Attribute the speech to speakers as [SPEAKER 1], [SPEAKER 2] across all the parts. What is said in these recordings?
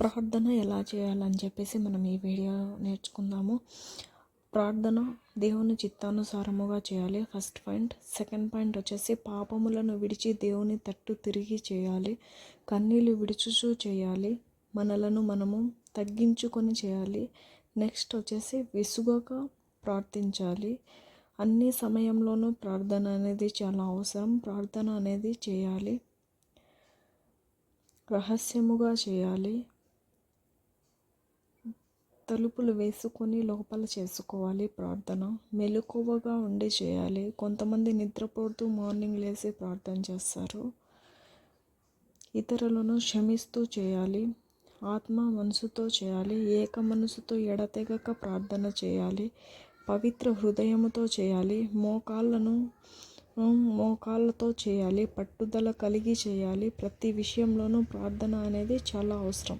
[SPEAKER 1] ప్రార్థన ఎలా చేయాలని చెప్పేసి మనం ఈ వీడియో నేర్చుకుందాము. ప్రార్థన దేవుని చిత్తానుసారముగా చేయాలి. ఫస్ట్ పాయింట్ సెకండ్ పాయింట్ వచ్చేసి పాపములను విడిచి దేవుని తట్టు తిరిగి చేయాలి. కన్నీళ్ళు విడుచుచూ చేయాలి. మనలను మనము తగ్గించుకొని చేయాలి. నెక్స్ట్ వచ్చేసి విసుగక ప్రార్థించాలి. అన్ని సమయంలోనూ ప్రార్థన అనేది చాలా అవసరం. ప్రార్థన అనేది చేయాలి. రహస్యముగా చేయాలి. తలుపులు వేసుకొని లోపల చేసుకోవాలి ప్రార్థన. మెలకువగా ఉండి చేయాలి. కొంతమంది నిద్రపోతూ మార్నింగ్ లేసి ప్రార్థన చేస్తారు. ఇతరులను క్షమిస్తూ చేయాలి. ఆత్మ మనసుతో చేయాలి. ఏక మనసుతో ఎడతెగక ప్రార్థన చేయాలి. పవిత్ర హృదయముతో చేయాలి. మోకాళ్ళను మోకాళ్ళతో చేయాలి. పట్టుదల కలిగి చేయాలి. ప్రతి విషయంలోనూ ప్రార్థన అనేది చాలా అవసరం.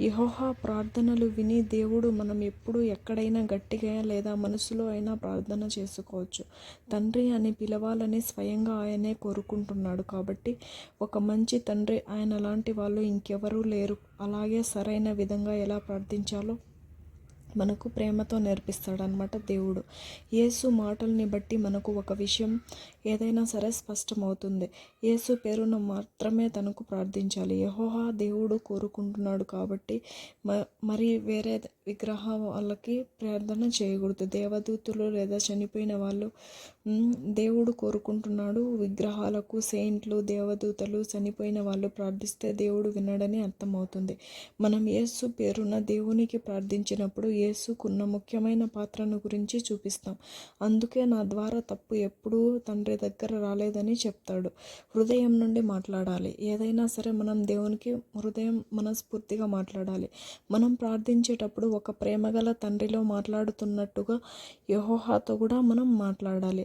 [SPEAKER 1] యహోహా ప్రార్థనలు విని దేవుడు మనం ఎప్పుడు ఎక్కడైనా గట్టిగా లేదా మనసులో అయినా ప్రార్థన చేసుకోవచ్చు. తండ్రి అని పిలవాలని స్వయంగా ఆయనే కోరుకుంటున్నాడు కాబట్టి ఒక మంచి తండ్రి ఆయన లాంటి వాళ్ళు ఇంకెవరూ లేరు. అలాగే సరైన విధంగా ఎలా ప్రార్థించాలో మనకు ప్రేమతో నేర్పిస్తాడనమాట దేవుడు. యేసు మాటల్ని బట్టి మనకు ఒక విషయం ఏదైనా సరే స్పష్టమవుతుంది. యేసు పేరును మాత్రమే తనకు ప్రార్థించాలి. యహోహా దేవుడు కోరుకుంటున్నాడు కాబట్టి మరి వేరే విగ్రహ వాళ్ళకి ప్రార్థన చేయకూడదు. దేవదూతులు లేదా చనిపోయిన వాళ్ళు దేవుడు కోరుకుంటున్నాడు. విగ్రహాలకు సెయింట్లు దేవదూతలు చనిపోయిన వాళ్ళు ప్రార్థిస్తే దేవుడు వినడని అర్థమవుతుంది. మనం యేసు పేరున దేవునికి ప్రార్థించినప్పుడు యేసుకున్న ముఖ్యమైన పాత్రను గురించి చూపిస్తాం. అందుకే నా ద్వారా తప్పు ఎప్పుడూ తండ్రి దగ్గర రాలేదని చెప్తాడు. హృదయం నుండి మాట్లాడాలి. ఏదైనా సరే మనం దేవునికి హృదయం మనస్ఫూర్తిగా మాట్లాడాలి. మనం ప్రార్థించేటప్పుడు ఒక ప్రేమగల తండ్రిలో మాట్లాడుతున్నట్టుగా యహోహాతో కూడా మనం మాట్లాడాలి.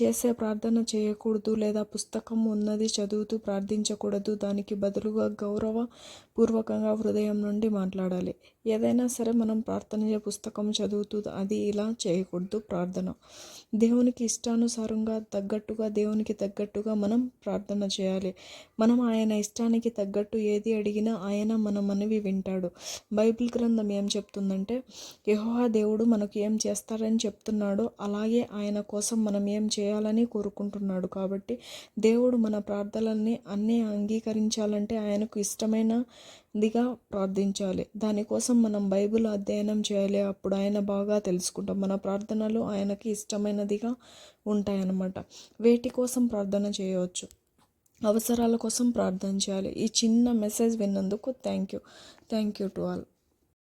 [SPEAKER 1] చేసే ప్రార్థన చేయకూడదు లేదా పుస్తకం ఉన్నది చదువుతూ ప్రార్థించకూడదు. దానికి బదులుగా గౌరవ పూర్వకంగా హృదయం నుండి మాట్లాడాలి. ఏదైనా సరే మనం ప్రార్థన పుస్తకం చదువుతూ అది ఇలా చేయకూడదు ప్రార్థన. దేవునికి ఇష్టానుసారంగా తగ్గట్టుగా దేవునికి తగ్గట్టుగా మనం ప్రార్థన చేయాలి. మనం ఆయన ఇష్టానికి తగ్గట్టు ఏది అడిగినా ఆయన మన మనవి వింటాడు. బైబిల్ గ్రంథం ఏం చెప్తుందంటే యహోహా దేవుడు మనకు ఏం చేస్తారని చెప్తున్నాడో అలాగే ఆయన కోసం మనం ఏం చేయాలని కోరుకుంటున్నాడు. కాబట్టి దేవుడు మన ప్రార్థనల్ని అన్నీ అంగీకరించాలంటే ఆయనకు ఇష్టమైనదిగా ప్రార్థించాలి. దానికోసం మనం బైబిల్ అధ్యయనం చేయాలి. అప్పుడు ఆయన బాగా తెలుసుకుంటాం. మన ప్రార్థనలు ఆయనకి ఇష్టమైనదిగా ఉంటాయన్నమాట. వేటి కోసం ప్రార్థన చేయవచ్చు? అవసరాల కోసం ప్రార్థన చేయాలి. ఈ చిన్న మెసేజ్ విన్నందుకు thank you. Thank you to all.